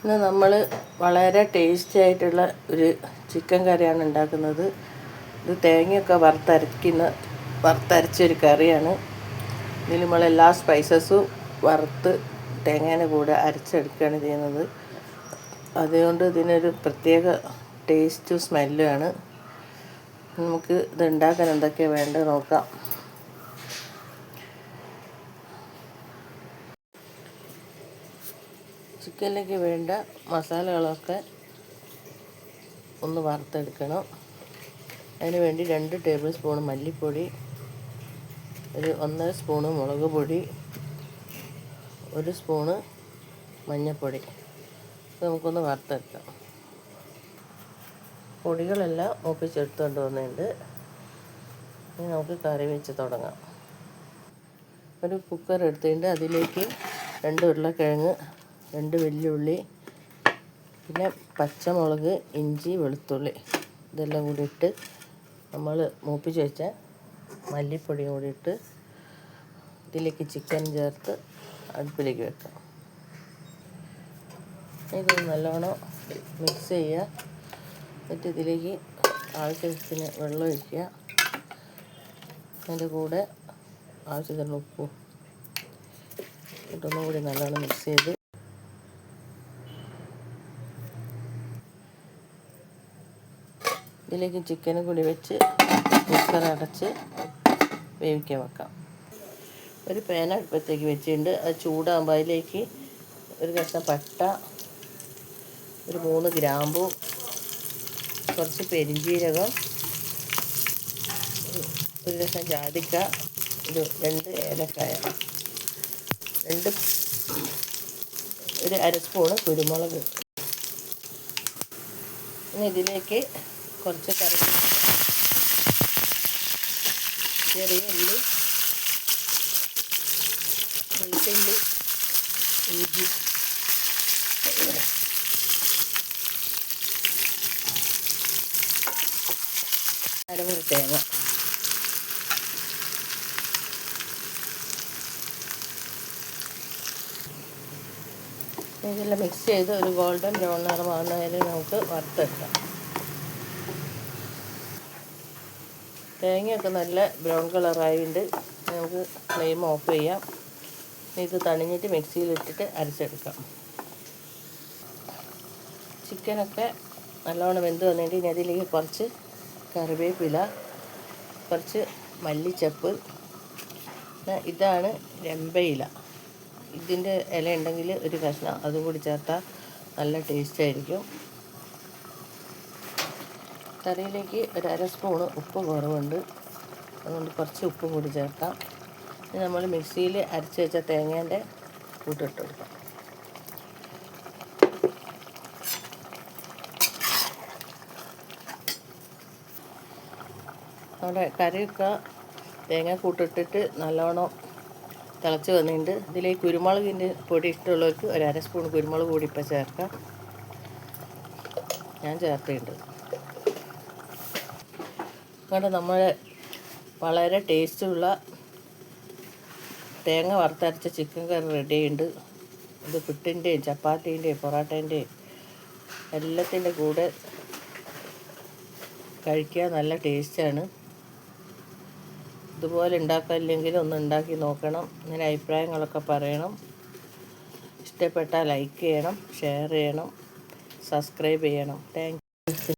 ഇന്ന് നമ്മൾ വളരെ ടേസ്റ്റി ആയിട്ടുള്ള ഒരു ചിക്കൻ കറിയാണ് ഉണ്ടാക്കുന്നത്. ഇത് തേങ്ങയൊക്കെ വറുത്തരയ്ക്കുന്ന വറുത്തരച്ചൊരു കറിയാണ്. ഇതിൽ നമ്മൾ എല്ലാ സ്പൈസസും വറുത്ത് തേങ്ങേനെ കൂടെ അരച്ചെടുക്കുകയാണ് ചെയ്യുന്നത്. അതുകൊണ്ട് ഇതിനൊരു പ്രത്യേക ടേസ്റ്റും സ്മെല്ലുമാണ് നമുക്ക് ഇത് ഉണ്ടാക്കാൻ എന്തൊക്കെയാണ് വേണ്ടത് നോക്കാം. ചിക്കനിലേക്ക് വേണ്ട മസാലകളൊക്കെ ഒന്ന് വറുത്തെടുക്കണം. അതിന് വേണ്ടി രണ്ട് ടേബിൾ സ്പൂൺ മല്ലിപ്പൊടി ഒരു ഒന്നര സ്പൂണ് മുളക് പൊടി ഒരു സ്പൂണ് മഞ്ഞൾപ്പൊടി നമുക്കൊന്ന് വറുത്തെടുക്കാം. പൊടികളെല്ലാം ഒപ്പിച്ചെടുത്തുകൊണ്ട് വന്നിട്ടുണ്ട്. ഇനി നമുക്ക് കറി വെച്ച് തുടങ്ങാം. ഒരു കുക്കർ എടുത്തിട്ടുണ്ട്. അതിലേക്ക് രണ്ട് ഉരുളക്കിഴങ്ങ് രണ്ട് വെല്ലുള്ളി പിന്നെ പച്ചമുളക് ഇഞ്ചി വെളുത്തുള്ളി ഇതെല്ലാം കൂടി ഇട്ട് നമ്മൾ മൂപ്പിച്ച് വെച്ച മല്ലിപ്പൊടിയും കൂടി ഇട്ട് ഇതിലേക്ക് ചിക്കൻ ചേർത്ത് അടുപ്പിലേക്ക് വെക്കാം. ഇത് നല്ലോണം മിക്സ് ചെയ്യുക. എന്നിട്ട് ഇതിലേക്ക് ആവശ്യത്തിന് വെള്ളം ഒഴിക്കുക. അതിന്റെ കൂടെ ആവശ്യത്തിന് ഉപ്പും ഇട്ടൊന്നും കൂടി നല്ലോണം മിക്സ് ചെയ്ത് ഇതിലേക്ക് ചിക്കനും കൂടി വെച്ച് കുക്കർ അടച്ച് വേവിക്കാൻ വെക്കാം. ഒരു പാൻ അടുപ്പത്തേക്ക് വെച്ചിട്ടുണ്ട്. അത് ചൂടാകുമ്പോൾ അതിലേക്ക് ഒരു കഷ്ണം പട്ട ഒരു മൂന്ന് ഗ്രാമ്പു കുറച്ച് പെരിഞ്ചീരകം ഒരു കഷ്ണം ജാതിക്ക ഒരു രണ്ട് ഏലക്കായ രണ്ട് ഒരു അര സ്പൂണ് കുരുമുളക് ഇതിലേക്ക് കുറച്ച് കറി. ചെറിയ ഉള്ളി വെളുത്തുള്ളി ഇഞ്ചി. അരമുറി തേങ്ങ. ഇതെല്ലാം മിക്സ് ചെയ്ത് ഒരു ഗോൾഡൻ ബ്രൗൺ നിറമാകുന്നതിന് നമുക്ക് വറുത്തെടുക്കാം. തേങ്ങയൊക്കെ നല്ല ബ്രൗൺ കളറായതുകൊണ്ട് നമുക്ക് ഫ്ലെയിം ഓഫ് ചെയ്യാം. ഇത് തണിഞ്ഞിട്ട് മിക്സിയിലിട്ടിട്ട് അരച്ചെടുക്കാം. ചിക്കനൊക്കെ നല്ലോണം വെന്ത് വന്നിട്ട് ഇനി അതിലേക്ക് കുറച്ച് കറിവേപ്പില കുറച്ച് മല്ലിച്ചപ്പ് ഇതാണ് രമ്പയില ഇതിന്റെ ഇല ഉണ്ടെങ്കിൽ ഒരു കഷ്ണം അതും കൂടി ചേർത്താൽ നല്ല ടേസ്റ്റ് ആയിരിക്കും കറിയിലേക്ക് ഒരു അര സ്പൂണ് ഉപ്പ് കുറവുണ്ട്. അതുകൊണ്ട് കുറച്ച് ഉപ്പും കൂടി ചേർക്കാം. ഇനി നമ്മൾ മിക്സിയിൽ അരച്ച് വെച്ച തേങ്ങേന്റെ കൂട്ടിട്ട് കൊടുക്കാം. നമ്മുടെ കറിയൊക്കെ തേങ്ങ കൂട്ടിട്ടിട്ട് നല്ലോണം തിളച്ച് വന്നിട്ടുണ്ട്. ഇതിലേക്ക് കുരുമുളകിന്റെ പൊടി ഇഷ്ടമുള്ളവർക്ക് ഒരു അര സ്പൂൺ കുരുമുളക് കൂടി ഇപ്പം ചേർക്കാം. ഞാൻ ചേർത്തിട്ടുണ്ട്. അതുകൊണ്ട് നമ്മൾ വളരെ ടേസ്റ്റുള്ള തേങ്ങ വറുത്തരച്ച ചിക്കൻ കറി റെഡിയുണ്ട് ഇത് പുട്ടിന്റെയും ചപ്പാത്തീന്റെയും പൊറോട്ടേന്റെയും എല്ലാത്തിന്റെ കൂടെ കഴിക്കാൻ നല്ല ടേസ്റ്റാണ് ഇതുപോലെ ഉണ്ടാക്കില്ലെങ്കിൽ ഒന്ന് ഉണ്ടാക്കി നോക്കണം. ഇങ്ങനെ അഭിപ്രായങ്ങളൊക്കെ പറയണം. ഇഷ്ടപ്പെട്ടാൽ ലൈക്ക് ചെയ്യണം ഷെയർ ചെയ്യണം സബ്സ്ക്രൈബ് ചെയ്യണം. താങ്ക്